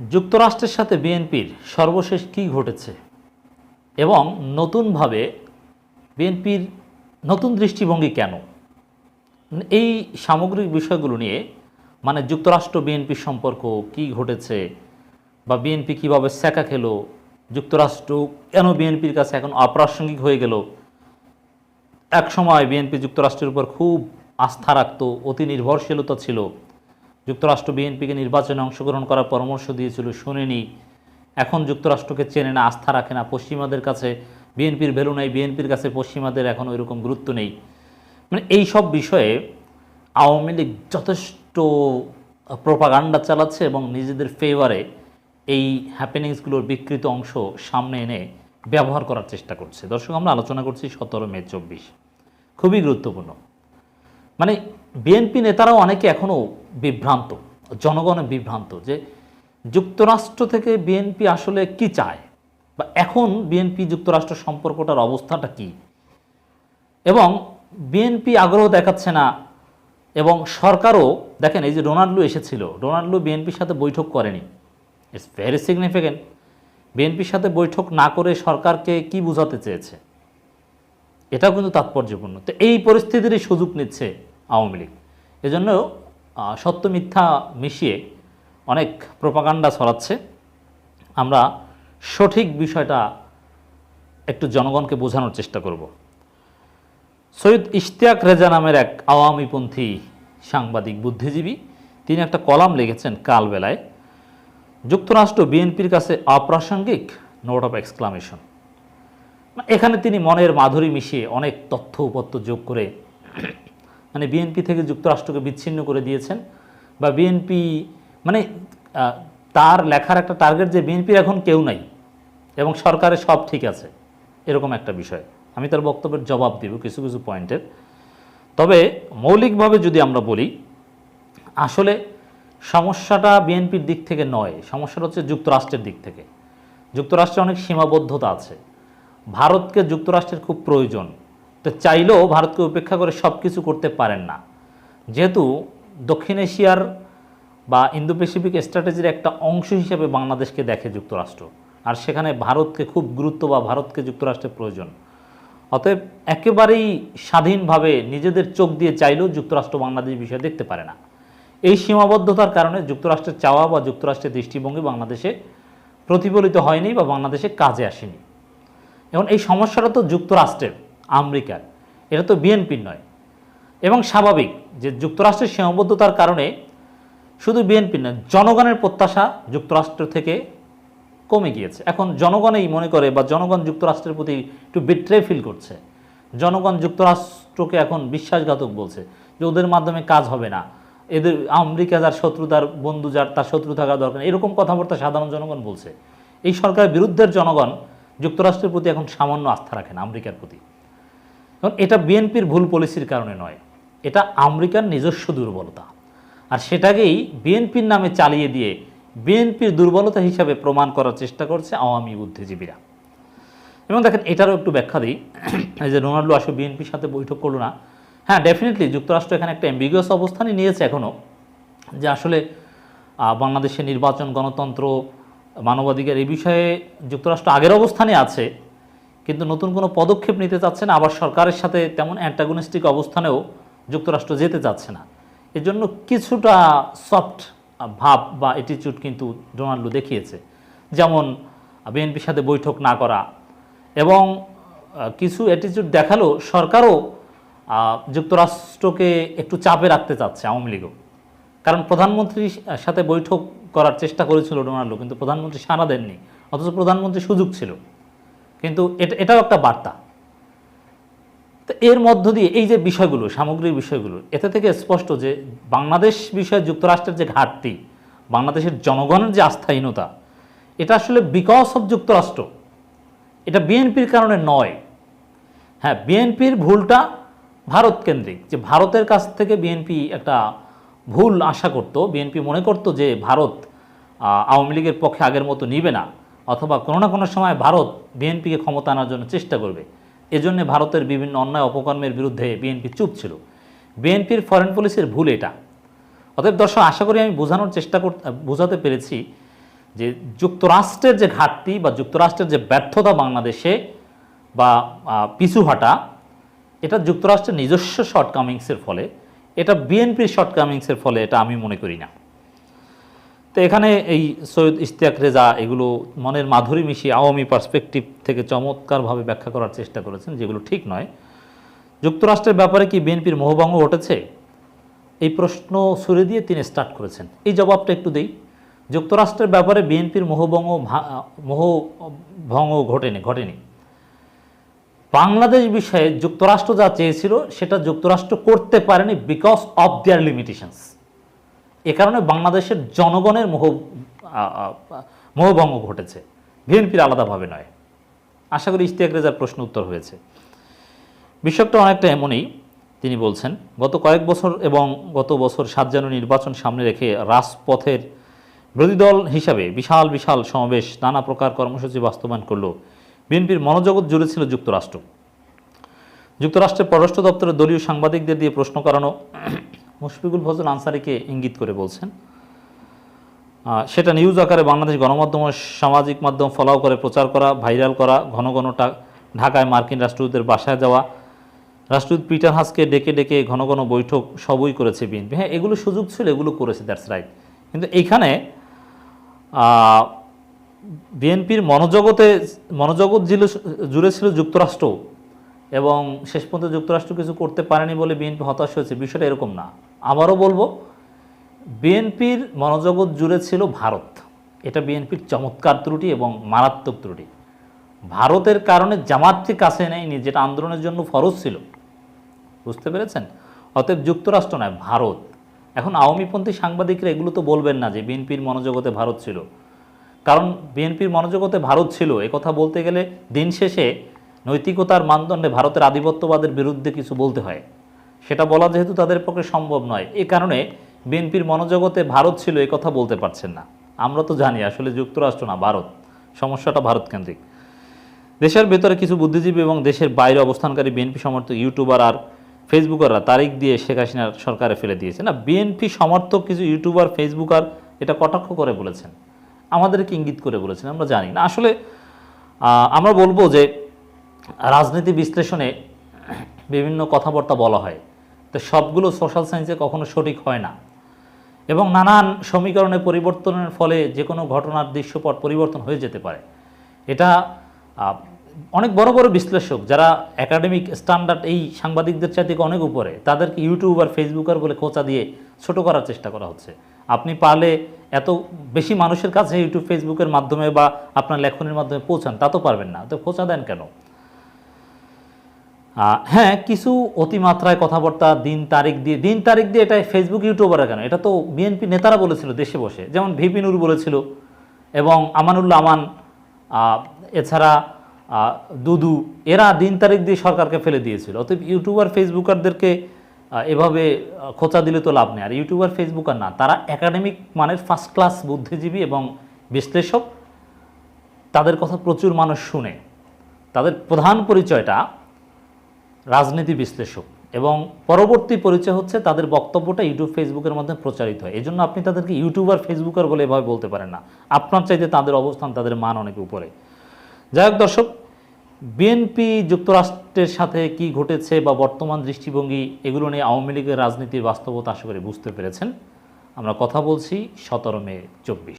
যুক্তরাষ্ট্রের সাথে বিএনপির সর্বশেষ কী ঘটেছে? এবং নতুনভাবে বিএনপির নতুন দৃষ্টিভঙ্গি কেন? এই সামগ্রিক বিষয়গুলো নিয়ে মানে যুক্তরাষ্ট্র বিএনপির সম্পর্ক কি ঘটেছে? বা বিএনপি কীভাবে স্যাকা খেলো? যুক্তরাষ্ট্র কেন বিএনপির কাছে এখন অপ্রাসঙ্গিক হয়ে গেল? এক সময় বিএনপি যুক্তরাষ্ট্রের উপর খুব আস্থা রাখত, অতি নির্ভরশীলতা ছিল। যুক্তরাষ্ট্র বিএনপিকে নির্বাচনে অংশগ্রহণ করার পরামর্শ দিয়েছিল শুনেনি। এখন যুক্তরাষ্ট্রকে চেনে না, আস্থা রাখে না। পশ্চিমাদের কাছে বিএনপির ভ্যালু নেই, বিএনপির কাছে পশ্চিমাদের এখন ওইরকম গুরুত্ব নেই। মানে এই সব বিষয়ে আওয়ামী লীগ যথেষ্ট প্রোপাগান্ডা চালাচ্ছে এবং নিজেদের ফেভারে এই হ্যাপেনিংসগুলোর বিকৃত অংশ সামনে এনে ব্যবহার করার চেষ্টা করছে। দর্শক, আমরা আলোচনা করছি সতেরো মে চব্বিশ। খুবই গুরুত্বপূর্ণ। মানে বিএনপি নেতারাও অনেকে এখনও বিভ্রান্ত জনগণে বিভ্রান্ত যে যুক্তরাষ্ট্র থেকে বিএনপি আসলে কি চায় বা এখন বিএনপি যুক্তরাষ্ট্র সম্পর্কটার অবস্থাটা কি? এবং বিএনপি আগ্রহ দেখাচ্ছে না এবং সরকারও দেখেন এই যে ডোনাল্ডো এসেছিল, ডোনাল্ডো বিএনপির সাথে বৈঠক করেনি। ইটস ভেরি সিগনিফিক্যান্ট বিএনপির সাথে বৈঠক না করে সরকারকে কি বোঝাতে চেয়েছে? এটাও কিন্তু তাৎপর্যপূর্ণ। তো এই পরিস্থিতিরই সুযোগ নিচ্ছে আওয়ামী লীগ। এজন্য সত্য মিথ্যা মিশিয়ে অনেক প্রপাগান্ডা ছড়াচ্ছে। আমরা সঠিক বিষয়টা একটু জনগণকে বোঝানোর চেষ্টা করব। সৈয়দ ইশতিয়াক রেজা নামের এক আওয়ামীপন্থী সাংবাদিক বুদ্ধিজীবী, তিনি একটা কলাম লিখেছেন কালবেলায়, যুক্তরাষ্ট্র বিএনপির কাছে অপ্রাসঙ্গিক, নোট অফ এক্সক্লামেশন। এখানে তিনি মনের মাধুরী মিশিয়ে অনেক তথ্য উপত্য যোগ করে মানে বিএনপি থেকে যুক্তরাষ্ট্রকে বিচ্ছিন্ন করে দিয়েছেন বা বিএনপি মানে তার লেখার একটা টার্গেট যে বিএনপির এখন কেউ নাই এবং সরকারের সব ঠিক আছে, এরকম একটা বিষয়। আমি তার বক্তব্যের জবাব দিব কিছু কিছু পয়েন্টের। তবে মৌলিকভাবে যদি আমরা বলি, আসলে সমস্যাটা বিএনপির দিক থেকে নয়, সমস্যাটা হচ্ছে যুক্তরাষ্ট্রের দিক থেকে। যুক্তরাষ্ট্রে অনেক সীমাবদ্ধতা আছে। ভারতকে যুক্তরাষ্ট্রের খুব প্রয়োজন। তো চাইলেও ভারতকে উপেক্ষা করে সব কিছু করতে পারেন না। যেহেতু দক্ষিণ এশিয়ার বা ইন্দো প্যাসিফিক স্ট্র্যাটেজির একটা অংশ হিসেবে বাংলাদেশকে দেখে যুক্তরাষ্ট্র। আর সেখানে ভারতকে খুব গুরুত্ব বা ভারতকে যুক্তরাষ্ট্রের প্রয়োজন। অতএব একেবারেই স্বাধীনভাবে নিজেদের চোখ দিয়ে চাইলেও যুক্তরাষ্ট্র বাংলাদেশ বিষয় দেখতে পারে না। এই সীমাবদ্ধতার কারণে যুক্তরাষ্ট্রের চাওয়া বা যুক্তরাষ্ট্রের দৃষ্টিভঙ্গি বাংলাদেশে প্রতিফলিত হয়নি বা বাংলাদেশে কাজে আসেনি। এখন এই সমস্যাটা তো যুক্তরাষ্ট্রের। আমেরিকার। এটা তো বিএনপির নয়। এবং স্বাভাবিক যে যুক্তরাষ্ট্রের সীমাবদ্ধতার কারণে শুধু বিএনপির নয় জনগণের প্রত্যাশা যুক্তরাষ্ট্র থেকে কমে গিয়েছে। এখন জনগণই মনে করে বা জনগণ যুক্তরাষ্ট্রের প্রতি একটু বিট্রে ফিল করছে। জনগণ যুক্তরাষ্ট্রকে এখন বিশ্বাসঘাতক বলছে যে ওদের মাধ্যমে কাজ হবে না। এদের আমেরিকা যার শত্রু, তার বন্ধু যার, তার শত্রু থাকা দরকার এরকম কথাবার্তা সাধারণ জনগণ বলছে। এই সরকারের বিরুদ্ধের জনগণ যুক্তরাষ্ট্রের প্রতি এখন সামান্য আস্থা রাখেন আমেরিকার প্রতি। এখন এটা বিএনপির ভুল পলিসির কারণে নয়। এটা আমেরিকার নিজস্ব দুর্বলতা। আর সেটাকেই বিএনপির নামে চালিয়ে দিয়ে বিএনপির দুর্বলতা হিসাবে প্রমাণ করার চেষ্টা করছে আওয়ামী বুদ্ধিজীবীরা। এবং দেখেন, এটারও একটু ব্যাখ্যা দিই। যে রোনাল্ডো আসলে বিএনপির সাথে বৈঠক করল না। হ্যাঁ ডেফিনেটলি যুক্তরাষ্ট্র এখানে একটা অ্যাম্বিগুয়াস অবস্থানই নিয়েছে এখনও যে আসলে বাংলাদেশের নির্বাচন, গণতন্ত্র, মানবাধিকার এই বিষয়ে যুক্তরাষ্ট্র আগের অবস্থানে আছে। কিন্তু নতুন কোনো পদক্ষেপ নিতে চাচ্ছে না, আবার সরকারের সাথে তেমন অ্যান্টাগনিস্টিক অবস্থানেও যুক্তরাষ্ট্র যেতে চাচ্ছে না। এজন্য কিছুটা সফট ভাব বা অ্যাটিচিউড কিন্তু ডোনাল্ডো দেখিয়েছে। যেমন বিএনপির সাথে বৈঠক না করা এবং কিছু অ্যাটিচিউড দেখাল সরকারও যুক্তরাষ্ট্রকে একটু চাপে রাখতে চাচ্ছে আওয়ামী লীগও। কারণ প্রধানমন্ত্রীর সাথে বৈঠক করার চেষ্টা করেছিল ডোনাল্ডো, কিন্তু প্রধানমন্ত্রী সাড়া দেননি, অথচ প্রধানমন্ত্রী সুযোগ ছিল। কিন্তু এটা, এটাও একটা বার্তা। তো এর মধ্য দিয়ে এই যে বিষয়গুলো, সামগ্রিক বিষয়গুলো, এতে থেকে স্পষ্ট যে বাংলাদেশ বিষয়ে যুক্তরাষ্ট্রের যে ঘাটতি, বাংলাদেশের জনগণের যে আস্থাহীনতা, এটা আসলে বিকজ অফ যুক্তরাষ্ট্র। এটা বিএনপির কারণে নয়। হ্যাঁ বিএনপির ভুলটা ভারত কেন্দ্রিক, যে ভারতের কাছ থেকে বিএনপি একটা ভুল আশা করত, বিএনপি মনে করত যে ভারত আওয়ামী লীগের পক্ষে আগের মতো নিবে না। অথবা কোনো না কোনো সময় ভারত বিএনপিকে ক্ষমতা আনার জন্য চেষ্টা করবে। এজন্য ভারতের বিভিন্ন অন্যায় অপকর্মের বিরুদ্ধে বিএনপি চুপ ছিল। বিএনপির ফরেন পলিসির ভুল এটা। অতএব দর্শক, আশা করি আমি বোঝানোর চেষ্টা কর বোঝাতে পেরেছি যে যুক্তরাষ্ট্রের যে ঘাটতি বা যুক্তরাষ্ট্রের যে ব্যর্থতা বাংলাদেশে বা পিছু হাঁটা, এটা যুক্তরাষ্ট্রের নিজস্ব শর্টকামিংসের ফলে, এটা বিএনপির শর্টকামিংসের ফলে এটা আমি মনে করি না। তো এখানে এই সৈয়দ ইশতিয়াক রেজা এগুলো মনের মাধুরী মিশিয়ে আওয়ামী পার্সপেক্টিভ থেকে চমৎকারভাবে ব্যাখ্যা করার চেষ্টা করেছেন, যেগুলো ঠিক নয়। যুক্তরাষ্ট্রের ব্যাপারে কি বিএনপির মোহভঙ্গ ঘটেছে? এই প্রশ্ন ছুড়ে দিয়ে তিনি স্টার্ট করেছেন। এই জবাবটা একটু দেই। যুক্তরাষ্ট্রের ব্যাপারে বিএনপির মোহভঙ্গ মোহভঙ্গ ঘটেনি ঘটেনি। বাংলাদেশ বিষয়ে যুক্তরাষ্ট্র যা চেয়েছিল, সেটা যুক্তরাষ্ট্র করতে পারেনি বিকজ অফ দেয়ার লিমিটেশনস এ কারণে বাংলাদেশের জনগণের মোহ মোহভঙ্গ ঘটেছে। বিএনপির আলাদাভাবে নয়। আশা করি ইশতিয়াক রেজার প্রশ্ন উত্তর হয়েছে। বিষয়টা অনেকটা এমনই, তিনি বলছেন, গত কয়েক বছর এবং গত বছর সাত জানুয়ারি নির্বাচন সামনে রেখে রাজপথের বিরোধী দল হিসাবে বিশাল বিশাল সমাবেশ, নানা প্রকার কর্মসূচি বাস্তবায়ন করল। বিএনপির মনোজগৎ জুড়ে ছিল যুক্তরাষ্ট্র। যুক্তরাষ্ট্রের পররাষ্ট্র দপ্তরের দলীয় সাংবাদিকদের দিয়ে প্রশ্ন করানো মুশফিকুল ফজল আনসারিকে ইঙ্গিত করে বলছেন। সেটা নিউজ আকারে বাংলাদেশ গণমাধ্যম সামাজিক মাধ্যম ফলাও করে, প্রচার করা, ভাইরাল করা, ঘন ঘন ঢাকায় মার্কিন রাষ্ট্রদূতের বাসায় যাওয়া। রাষ্ট্রদূত পিটার হাসকে ডেকে ডেকে ঘন ঘন বৈঠক সবই করেছে বিএনপি। হ্যাঁ এগুলো সুযোগ ছিল, এগুলো করেছে দ্যাটস রাইট কিন্তু এইখানে বিএনপির মনোজগতে মনোজগৎ জুড়ে ছিল যুক্তরাষ্ট্র এবং শেষ পর্যন্ত যুক্তরাষ্ট্র কিছু করতে পারেনি বলে বিএনপি হতাশ হয়েছে। বিষয়টা এরকম না। আবারও বলব, বিএনপির মনোজগৎ জুড়ে ছিল ভারত। এটা বিএনপির চমৎকার ত্রুটি এবং মারাত্মক ত্রুটি। ভারতের কারণে জামাতকে কাছে নেয়নি, যেটা আন্দোলনের জন্য ফরজ ছিল। বুঝতে পেরেছেন? অতএব যুক্তরাষ্ট্র নয়, ভারত। এখন আওয়ামীপন্থী সাংবাদিকরা এগুলো তো বলবেন না যে বিএনপির মনোজগতে ভারত ছিল। কারণ বিএনপির মনোজগতে ভারত ছিল, এ কথা বলতে গেলে দিন শেষে নৈতিকতার মানদণ্ডে ভারতের আধিপত্যবাদের বিরুদ্ধে কিছু বলতে হয়। সেটা বলা যেহেতু তাদের পক্ষে সম্ভব নয়। এ কারণে বিএনপির মনোজগতে ভারত ছিল এ কথা বলতে পারছেন না। আমরা তো জানি, আসলে যুক্তরাষ্ট্র না, ভারত। সমস্যাটা ভারত কেন্দ্রিক দেশের ভেতরে কিছু বুদ্ধিজীবী এবং দেশের বাইরে অবস্থানকারী বিএনপি সমর্থক ইউটিউবার আর ফেসবুকাররা তারিখ দিয়ে শেখ হাসিনার সরকারে ফেলে দিয়েছে। না, বিএনপি সমর্থক কিছু ইউটিউবার ফেসবুকার এটা কটাক্ষ করে বলেছেন। আমাদেরকে ইঙ্গিত করে বলেছেন, আমরা জানি না। আসলে আমরা বলব যে রাজনীতি বিশ্লেষণে বিভিন্ন কথাবার্তা বলা হয়। তো সবগুলো সোশ্যাল সায়েন্সে কখনো সঠিক হয় না। এবং নানান সমীকরণের পরিবর্তনের ফলে যে কোনো ঘটনার দৃশ্যপট পরিবর্তন হয়ে যেতে পারে। এটা অনেক বড় বড় বিশ্লেষক যারা একাডেমিক স্ট্যান্ডার্ড এই সাংবাদিকদের চাইতে অনেক উপরে, তাদেরকে ইউটিউব আর ফেসবুকার বলে খোঁচা দিয়ে ছোট করার চেষ্টা করা হচ্ছে। আপনি পারলে এত বেশি মানুষের কাছে ইউটিউব ফেসবুকের মাধ্যমে বা আপনার লেখনের মাধ্যমে পৌঁছান, তা তো পারবেন না। তো খোঁচা দেন কেন? হ্যাঁ কিছু অতিমাত্রায় কথাবার্তা, দিন তারিখ দিয়ে, দিন তারিখ দিয়ে এটা ফেসবুক ইউটিউবাররা কেন? এটা তো বিএনপি নেতারা বলেছিল দেশে বসে। যেমন ভিপি নূর বলেছিল এবং আমানুল্লাহ আমান এছাড়া দুদু, এরা দিন তারিখ দিয়ে সরকারকে ফেলে দিয়েছিল। অতএব ইউটিউবার ফেসবুকারদেরকে এভাবে খোঁচা দিলে তো লাভ নেই। আর ইউটিউবার ফেসবুকার না, তারা একাডেমিক মানের ফার্স্ট ক্লাস বুদ্ধিজীবী এবং বিশ্লেষক। তাদের কথা প্রচুর মানুষ শুনে। তাদের প্রধান পরিচয়টা রাজনীতি বিশ্লেষক এবং পরবর্তী পরিচয় হচ্ছে তাদের বক্তব্যটা ইউটিউব, ফেসবুকের মধ্যে প্রচারিত হয়। এই জন্য আপনি তাদেরকে ইউটিউবার, ফেসবুকার বলে এভাবে বলতে পারেন না। আপনার চাইতে তাদের অবস্থান, তাদের মান অনেক উপরে। যাই হোক দর্শক বিএনপি যুক্তরাষ্ট্রের সাথে কি ঘটেছে বা বর্তমান দৃষ্টিভঙ্গি, এগুলো নিয়ে আওয়ামী লীগের রাজনীতির বাস্তবতা আশা করি বুঝতে পেরেছেন। আমরা কথা বলছি সতেরো মে চব্বিশ।